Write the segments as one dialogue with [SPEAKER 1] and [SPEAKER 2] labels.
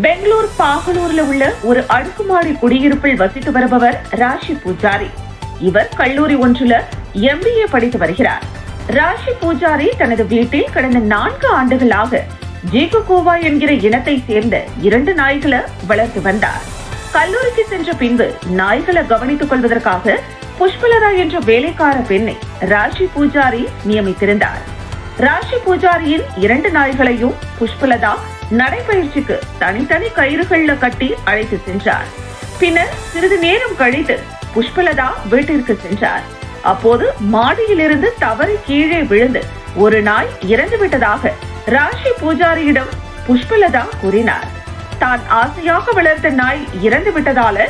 [SPEAKER 1] பெங்களூர் பாகலூர்ல உள்ள ஒரு அடுக்குமாடி குடியிருப்பில் வசித்து வருபவர் ராஷி பூஜாரி. இவர் கல்லூரி ஒன்றுல எம்பிஏ படித்து வருகிறார். ராஷி பூஜாரி தனது வீட்டில் கடந்த நான்கு ஆண்டுகளாக ஜீகுகோவா என்கிற இனத்தை சேர்ந்த இரண்டு நாய்களை வளர்த்து வந்தார். கல்லூரிக்கு சென்ற பின்பு நாய்களை கவனித்துக் கொள்வதற்காக புஷ்பலதா என்ற வேலைக்கார பெண்ணை ராஷி பூஜாரி நியமித்திருந்தார். ராஷி பூஜாரியின் இரண்டு நாய்களையும் புஷ்பலதா நடைபயிற்சிக்கு தனித்தனி கயிறுகள்ல கட்டி அழைத்து சென்றார். பின்னர் சிறிது நேரம் கழித்து புஷ்பலதா வீட்டிற்கு சென்றார். அப்போது மாடியிலிருந்து தவறி கீழே விழுந்து ஒரு நாய் இறந்து விட்டதாக ராஷி பூஜாரியிடம் புஷ்பலதா கூறினார். தான் ஆசையாக வளர்த்த நாய் இறந்து விட்டதால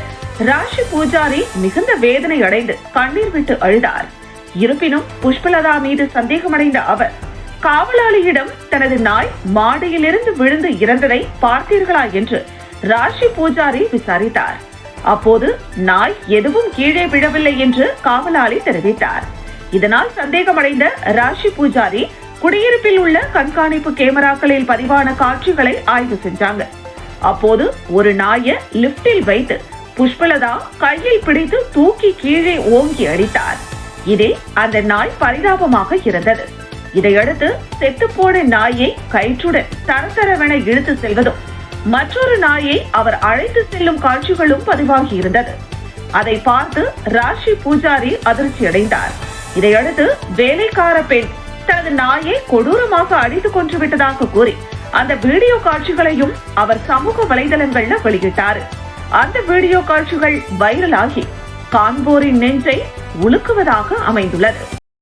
[SPEAKER 1] ராஷி பூஜாரி மிகுந்த வேதனை அடைந்து கண்ணீர் விட்டு அழுதார். இருப்பினும் புஷ்பலதா மீது சந்தேகமடைந்த அவர் காவலாளியிடம் தனது நாய் மாடியிலிருந்து விழுந்து இறந்ததை பார்த்தீர்களா என்று ராஷி பூஜாரி விசாரித்தார். அப்போது நாய் எதுவும் கீழே விழவில்லை என்று காவலாளி தெரிவித்தார். இதனால் சந்தேகமடைந்த ராஷி பூஜாரி குடியிருப்பில் உள்ள கண்காணிப்பு கேமராக்களில் பதிவான காட்சிகளை ஆய்வு செஞ்சாங்க. அப்போது ஒரு நாயை லிப்டில் வைத்து புஷ்பலதா கையில் பிடித்து தூக்கி கீழே ஓங்கி அடித்தார். இதே அந்த நாய் பரிதாபமாக இருந்தது. இதையடுத்து செத்துப்போன நாயை கயிற்றுடன் தரத்தரவென இழுத்து செல்வதும் மற்றொரு நாயை அவர் அழைத்து செல்லும் காட்சிகளும் பதிவாகி இருந்தது. அதை பார்த்து ராஷி பூஜாரி அதிர்ச்சி அடைந்தார். இதையடுத்து வேலைக்கார பெண் தனது நாயை கொடூரமாக அடித்து கொன்று விட்டதாக கூறி அந்த வீடியோ காட்சிகளையும் அவர் சமூக வலைதளங்கள்ல வெளியிட்டார். அந்த வீடியோ காட்சிகள் வைரலாகி காண்போரின் நெஞ்சை உலுக்குவதாக அமைந்துள்ளது.